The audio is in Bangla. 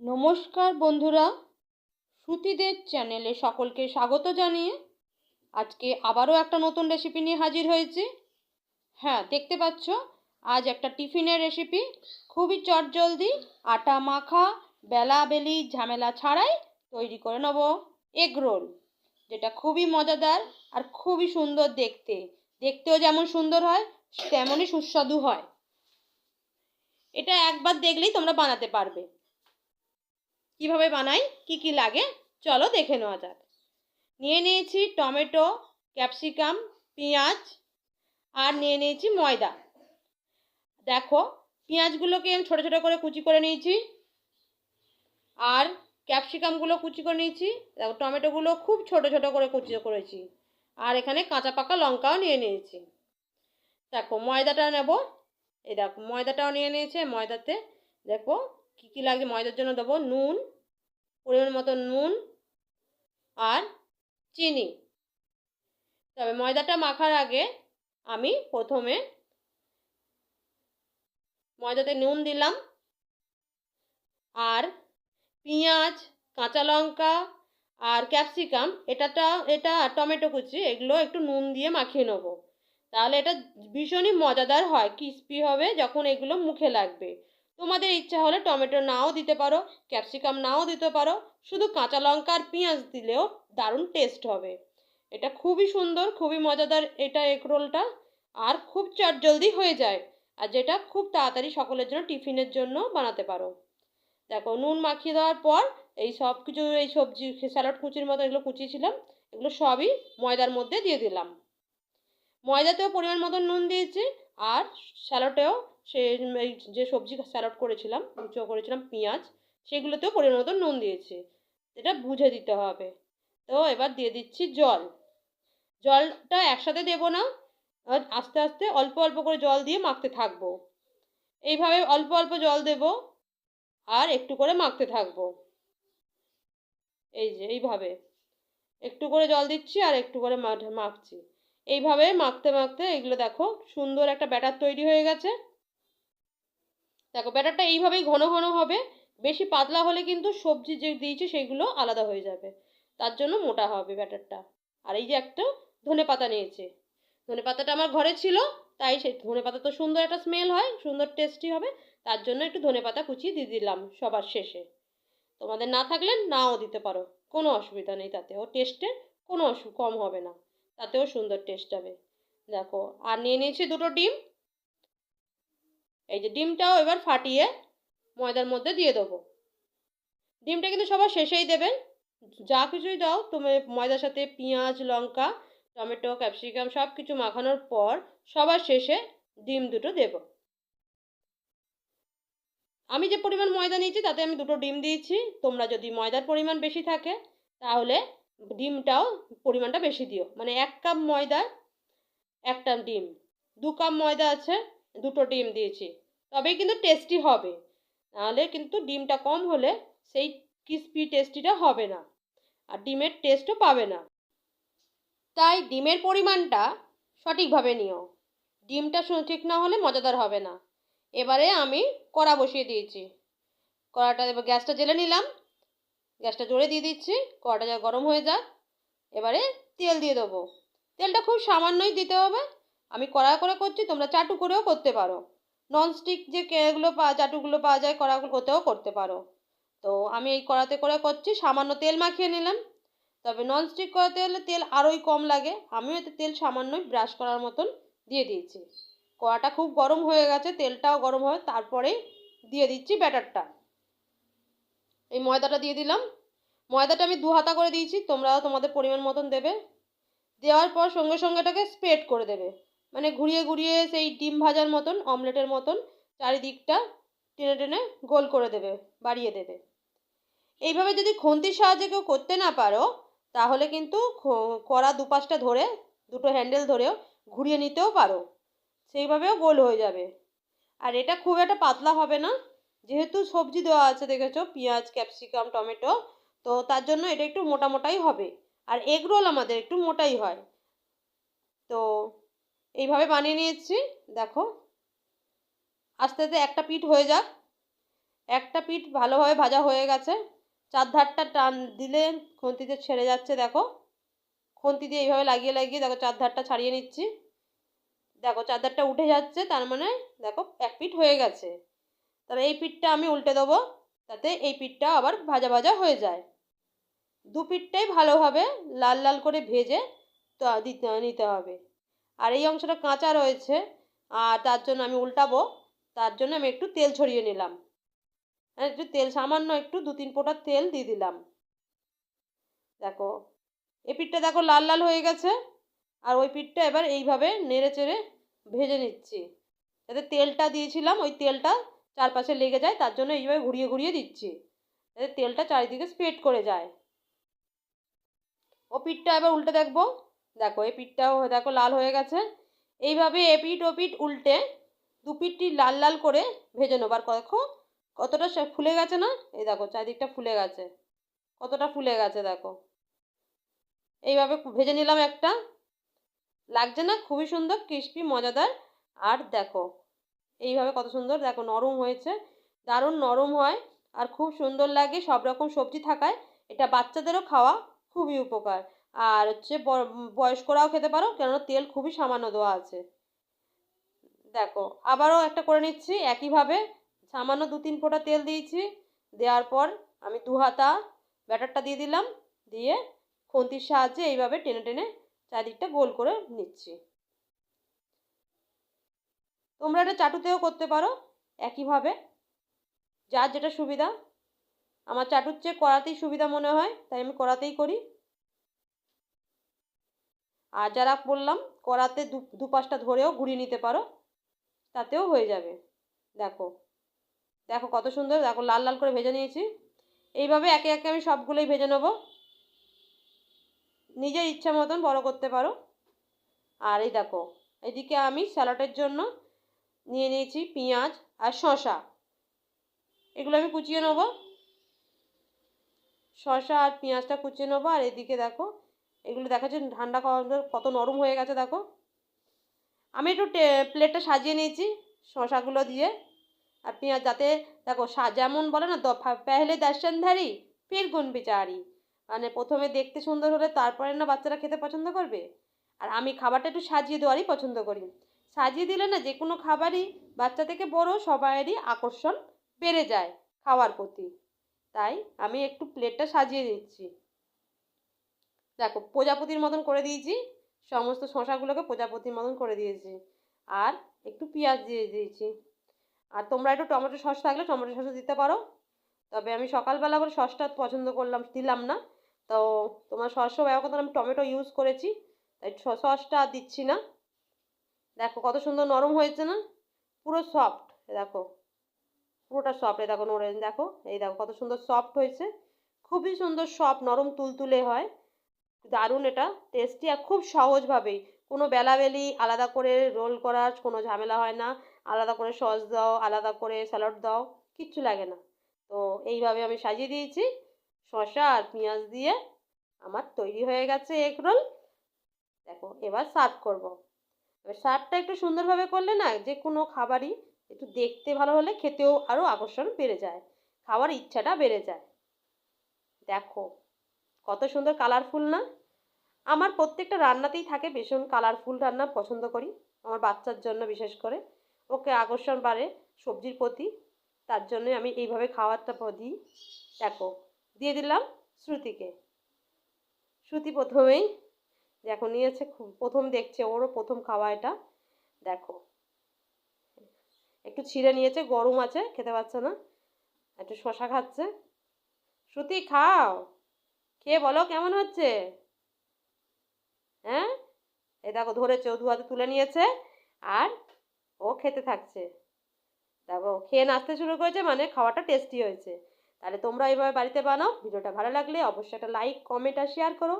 নমস্কার বন্ধুরা, শ্রুতিদের চ্যানেলে সকলকে স্বাগত জানিয়ে আজকে আবারও একটা নতুন রেসিপি নিয়ে হাজির হয়েছি। হ্যাঁ দেখতে পাচ্ছ, আজ একটা টিফিনের রেসিপি খুবই চটজলদি, আটা মাখা, বেলা বেলি, ঝামেলা ছাড়াই তৈরি করে নেব। এগ রোল যেটা খুবই মজাদার আর খুবই সুন্দর দেখতে। দেখতেও যেমন সুন্দর হয়, তেমনই সুস্বাদু হয়। এটা একবার দেখলেই তোমরা বানাতে পারবে। কীভাবে বানাই, কি কি লাগে, চলো দেখে নেওয়া যাক। নিয়ে নিয়েছি টমেটো, ক্যাপসিকাম, পেঁয়াজ, আর নিয়ে নিয়েছি ময়দা। দেখো, পেঁয়াজগুলোকে আমি ছোটো ছোটো করে কুচি করে নিয়েছি, আর ক্যাপসিকামগুলো কুচি করে নিয়েছি, দেখো টমেটোগুলো খুব ছোটো ছোটো করে কুচি করেছি, আর এখানে কাঁচা পাকা লঙ্কাও নিয়ে নিয়েছি। দেখো, ময়দাটা নেব, এই দেখো, ময়দাটাও নিয়ে নিয়েছে, ময়দাতে দেখো কী কী লাগছে ময়দার জন্য দেবো? নুন, পরিমাণ মতো নুন আর চিনি। তবে ময়দাটা মাখার আগে আমি প্রথমে ময়দাতে নুন দিলাম আর পেঁয়াজ, কাঁচা লঙ্কা আর ক্যাপসিকাম, এটাটা, এটা আর টমেটো কুচি, এগুলো একটু নুন দিয়ে মাখিয়ে নেব। তাহলে এটা ভীষণই মজাদার হয়, ক্রিস্পি হবে যখন এগুলো মুখে লাগবে। তোমাদের ইচ্ছা হলে টমেটো নাও দিতে পারো, ক্যাপসিকাম নাও দিতে পারো, শুধু কাঁচা লঙ্কা আর পেঁয়াজ দিলেও দারুণ টেস্ট হবে। এটা খুবই সুন্দর, খুবই মজাদার এটা এগ রোলটা আর খুব চটজলদি হয়ে যায়, আর যেটা খুব তাড়াতাড়ি সকলের জন্য টিফিনের জন্য বানাতে পারো। দেখো, নুন মাখিয়ে দেওয়ার পর এই সব কিছু, এই সবজি, স্যালাড কুচির মতো এগুলো কুচিয়েছিলাম, এগুলো সবই ময়দার মধ্যে দিয়ে দিলাম। ময়দাতেও পরিমাণ মতো নুন দিয়েছি, আর স্যালাডেও সে এই যে সবজি স্যালাড করেছিলাম কুচো করেছিলাম, পেঁয়াজ, সেগুলোতেও পরিমাণ মতো নুন দিয়েছি। এটা বুঝে দিতে হবে। তো এবার দিয়ে দিচ্ছি জল। জলটা একসাথে দেবো না আস্তে আস্তে অল্প অল্প করে জল দিয়ে মাখতে থাকব। এইভাবে অল্প অল্প জল দেব, আর একটু করে মাখতে থাকব। এই যে, এইভাবে। একটু করে জল দিচ্ছি, আর একটু করে মাখছি। এইভাবে মাখতে মাখতে এগুলো দেখো সুন্দর একটা ব্যাটার তৈরি হয়ে গেছে। দেখো, ব্যাটারটা এইভাবেই ঘন ঘন হবে, বেশি পাতলা হলে কিন্তু সবজি যে দিয়েছি সেগুলো আলাদা হয়ে যাবে, তার জন্য মোটা হবে ব্যাটারটা। আর এই যে একটা ধনে পাতা নিয়েছে, ধনে পাতাটা আমার ঘরে ছিল, তাই সেই ধনে পাতা তো সুন্দর একটা স্মেল হয়, সুন্দর টেস্টি হবে, তার জন্য একটু ধনে পাতা কুচিয়ে দিয়ে দিলাম সবার শেষে। তোমাদের না থাকলে নাও দিতে পারো, কোনো অসুবিধা নেই তাতে ও টেস্টে কোনো অসু, কম হবে না, তাতেও সুন্দর টেস্ট হবে দেখো, আর নিয়ে নিয়েছি দুটো ডিম এই যে ডিমটাও এবার ফাটিয়ে ময়দার মধ্যে দিয়ে দেবো। ডিমটা কিন্তু সবার শেষেই দেবেন। যা কিছুই দাও, তুমি ময়দার সাথে পেঁয়াজ, লঙ্কা, টমেটো, ক্যাপসিকাম সব কিছু মাখানোর পর সবার শেষে ডিম দুটো দেব। আমি যে পরিমাণ ময়দা নিয়েছি, তাতে আমি দুটো ডিম দিয়েছি। তোমরা যদি ময়দার পরিমাণ বেশি থাকে, তাহলে ডিমটাও পরিমাণটা বেশি দিও। মানে এক কাপ ময়দা একটা ডিম। দু কাপ ময়দা আছে, দুটো ডিম দিয়েছি। তবেই কিন্তু টেস্টি হবে। নাহলে কিন্তু ডিমটা কম হলে সেই ক্রিস্পি টেস্টিটা হবে না। আর ডিমের টেস্টও পাবে না। তাই ডিমের পরিমাণটা সঠিকভাবে নিও। ডিমটা ঠিক না হলে মজাদার হবে না। এবারে আমি কড়া বসিয়ে দিয়েছি। কড়াটা এবার গ্যাসটা জেলে নিলাম। গ্যাসটা জোরে দিয়ে দিচ্ছি। কড়াটা যা গরম হয়ে যাক, এবারে তেল দিয়ে দেবো। তেলটা খুব সামান্যই দিতে হবে। আমি কড়া করে করছি, তোমরা চাটু করেও করতে পারো। ননস্টিক যে এগুলো পাওয়া চাটুগুলো পাওয়া যায়, কড়াগুলো ওতেও করতে পারো। তো আমি এই কড়াতে করে করছি, সামান্য তেল মাখিয়ে নিলাম। তবে ননস্টিক কড়াতে হলে তেল আরোই কম লাগে। আমিও এতে তেল সামান্যই ব্রাশ করার মতন দিয়ে দিয়েছি। কড়াটা খুব গরম হয়ে গেছে, তেলটাও গরম হয়, তারপরেই দিয়ে দিচ্ছি ব্যাটারটা। এই ময়দাটা দিয়ে দিলাম। ময়দাটা আমি দু হাতা করে দিয়েছি, তোমরাও তোমাদের পরিমাণ মতন দেবে। দেওয়ার পর সঙ্গে সঙ্গে এটাকে স্প্রেড করে দেবে। মানে ঘুরিয়ে ঘুরিয়ে সেই ডিম ভাজার মতন, অমলেটের মতন চারিদিকটা টেনে টেনে গোল করে দেবে, বাড়িয়ে দেবে। এইভাবে যদি খুন্তির সাহায্যে কেউ করতে না পারো, তাহলে কিন্তু কড়া দুপাশটা ধরে, দুটো হ্যান্ডেল ধরেও ঘুরিয়ে নিতেও পারো। সেইভাবেও গোল হয়ে যাবে। আর এটা খুব একটা পাতলা হবে না। যেহেতু সবজি দেওয়া আছে দেখেছ, পেঁয়াজ, ক্যাপসিকাম, টমেটো, তো তার জন্য এটা একটু মোটা মোটাই হবে। আর এগ রোল আমাদের একটু মোটাই হয়। তো এইভাবে বানিয়ে নিয়েছি, দেখো। আস্তে আস্তে একটা পিঠ হয়ে যাক। একটা পিঠ ভালোভাবে ভাজা হয়ে গেছে। চার ধারটা টান দিলে খুন্তিতে ছেড়ে যাচ্ছে, দেখো। খুন্তি দিয়ে এইভাবে লাগিয়ে লাগিয়ে, দেখো চার ধারটা ছাড়িয়ে নিচ্ছি। দেখো চার ধারটা উঠে যাচ্ছে, তার মানে দেখো, এক পিঠ হয়ে গেছে। তাহলে এই পিঠটা আমি উল্টে দেবো, তাতে এই পিঠটা আবার ভাজা ভাজা হয়ে যায়। দু পিঠটাই ভালোভাবে লাল লাল করে ভেজে তো দিতে, নিতে হবে। আর এই অংশটা কাঁচা রয়েছে, আর তার জন্য আমি উল্টাবো। তার জন্য আমি একটু তেল ছড়িয়ে নিলাম। হ্যাঁ একটু তেল, সামান্য একটু, দু তিন ফোঁটা তেল দিয়ে দিলাম। দেখো, এই পিঠটা দেখো লাল লাল হয়ে গেছে, আর ওই পিঠটা এবার এইভাবে নেড়ে চেড়ে ভেজে নিচ্ছি। যাতে তেলটা দিয়েছিলাম, ওই তেলটা চারপাশে লেগে যায়, তার জন্য এইভাবে ঘুরিয়ে ঘুরিয়ে দিচ্ছি। যাতে তেলটা চারিদিকে স্প্রেড করে যায়। ও পিঠটা এবার উল্টে দেখব। দেখো, এই পিঠটাও দেখো লাল হয়ে গেছে। এইভাবে এ পিঠ ও পিঠ উল্টে দু পিঠটি লাল লাল করে ভেজে নেব। আর দেখো, কতটা ফুলে গেছে না? এই দেখো, চারিদিকটা ফুলে গেছে। কতটা ফুলে গেছে দেখো। এইভাবে ভেজে নিলাম একটা। লাগছে না? খুবই সুন্দর ক্রিস্পি মজাদার। আর দেখো, এইভাবে কত সুন্দর, দেখো, নরম হয়েছে। দারুণ নরম হয়। আর খুব সুন্দর লাগে, সব রকম সবজি থাকায়। এটা বাচ্চাদেরও খাওয়া খুবই উপকার। আর হচ্ছে বয়স্করাও খেতে পারো, কেননা তেল খুবই সামান্য দেওয়া আছে। দেখো, আবারও একটা করে নিচ্ছি, একইভাবে সামান্য দু তিন ফোঁটা তেল দিয়েছি, দেওয়ার পর আমি দু হাতা ব্যাটারটা দিয়ে দিলাম, দিয়ে খুন্তির সাহায্যে এইভাবে টেনে টেনে চারিদিকটা গোল করে নিচ্ছি। তোমরা এটা চাটুতেও করতে পারো, একইভাবে, যার যেটা সুবিধা। আমার চাটুর চেয়ে কড়াতেই সুবিধা মনে হয়, তাই আমি কড়াতেই করি। আর যারা বললাম, কড়াতে দু দু পাশটা ধরেও ঘুরিয়ে নিতে পারো, তাতেও হয়ে যাবে। দেখো দেখো কত সুন্দর, দেখো লাল লাল করে ভেজে নিয়েছি। এইভাবে একে একে আমি সবগুলোই ভেজে নেব। নিজের ইচ্ছা মতন বড় করতে পারো। আর এই দেখো, এদিকে আমি স্যালাডের জন্য নিয়ে নিয়েছি পেঁয়াজ আর শশা এগুলো আমি কুচিয়ে নেব। শশা আর পেঁয়াজটা কুচিয়ে নেব। আর এদিকে দেখো এগুলো দেখা যাচ্ছে ঠান্ডা কত নরম হয়ে গেছে, দেখো। আমি একটু প্লেটটা সাজিয়ে নিয়েছি শশাগুলো দিয়ে। আর পেঁয়াজ যাতে, দেখো যেমন বলে না, দফা পেহলে দর্শনধারী ফির গুণ বিচারি মানে প্রথমে দেখতে সুন্দর হলে তারপরে না বাচ্চারা খেতে পছন্দ করবে? আর আমি খাবারটা একটু সাজিয়ে দেওয়ারই পছন্দ করি। সাজিয়ে দিলে না যে কোনো খাবারই বাচ্চা থেকে বড় সবাইয়েরই আকর্ষণ বেড়ে যায় খাওয়ার প্রতি। তাই আমি একটু প্লেটটা সাজিয়ে দিচ্ছি। দেখো, প্রজাপতির মতন করে দিয়েছি, সমস্ত শশাগুলোকে প্রজাপতির মতন করে দিয়েছি। আর একটু পেঁয়াজ দিয়ে দিয়েছি। আর তোমরা একটু টমেটো সস থাকলে টমেটো সসও দিতে পারো। তবে আমি সকালবেলা করে সসটা পছন্দ করলাম, দিলাম না। তো তোমার সসও ব্যবহার করতে আমি টমেটো ইউজ করেছি, তাই সসটা আর দিচ্ছি না। দেখো, কত সুন্দর নরম হয়েছে না? পুরো সফট দেখো। পুরোটা সফট দেখো, নড়ে দেখো, এই দেখো, কত সুন্দর সফট হয়েছে। খুবই সুন্দর সফট নরম, তুলতুলে হয়। দারুণ এটা। টেস্টি আর খুব সহজভাবেই। কোনো বেলাবেলি, আলাদা করে রোল করার কোনো ঝামেলা হয় না। আলাদা করে সস দাও, আলাদা করে স্যালাড দাও, কিচ্ছু লাগে না। তো এইভাবে আমি সাজিয়ে দিয়েছি। শসা আর পেঁয়াজ দিয়ে আমার তৈরি হয়ে গেছে এগ রোল দেখো, এবার সার্ভ করব। এবার সার্ভটা একটু সুন্দরভাবে করলে না, যে কোনো খাবারই একটু দেখতে ভালো হলে খেতেও আরও আকর্ষণ বেড়ে যায়। খাওয়ার ইচ্ছাটা বেড়ে যায়। দেখো কত সুন্দর কালারফুল না? আমার প্রত্যেকটা রান্নাতেই থাকে ভীষণ কালারফুল রান্না পছন্দ করি, আমার বাচ্চার জন্য বিশেষ করে। ওকে আকর্ষণ বাড়ে সবজির প্রতি, তার জন্য আমি এইভাবে খাওয়ারটা দিই। দেখো, দিয়ে দিলাম শ্রুতিকে। শ্রুতি প্রথমেই দেখো নিয়েছে খুব, প্রথম দেখছে ওরও প্রথম খাওয়া এটা। দেখো। একটু ছিঁড়ে নিয়েছে, গরম আছে, খেতে পারছে না। একটু শশা খাচ্ছে। শ্রুতি, খাও। খেয়ে বলো, কেমন হচ্ছে? হ্যাঁ? এ দেখো, ধরেছে, ও হাতে তুলে নিয়েছে, আর ও খেতে থাকছে। দেখো খেয়ে নাচতে শুরু করেছে মানে খাওয়াটা টেস্টি হয়েছে। তাহলে তোমরা এইভাবে বাড়িতে বানাও, ভিডিওটা ভালো লাগলে অবশ্যই একটা লাইক কমেন্ট আর শেয়ার করো।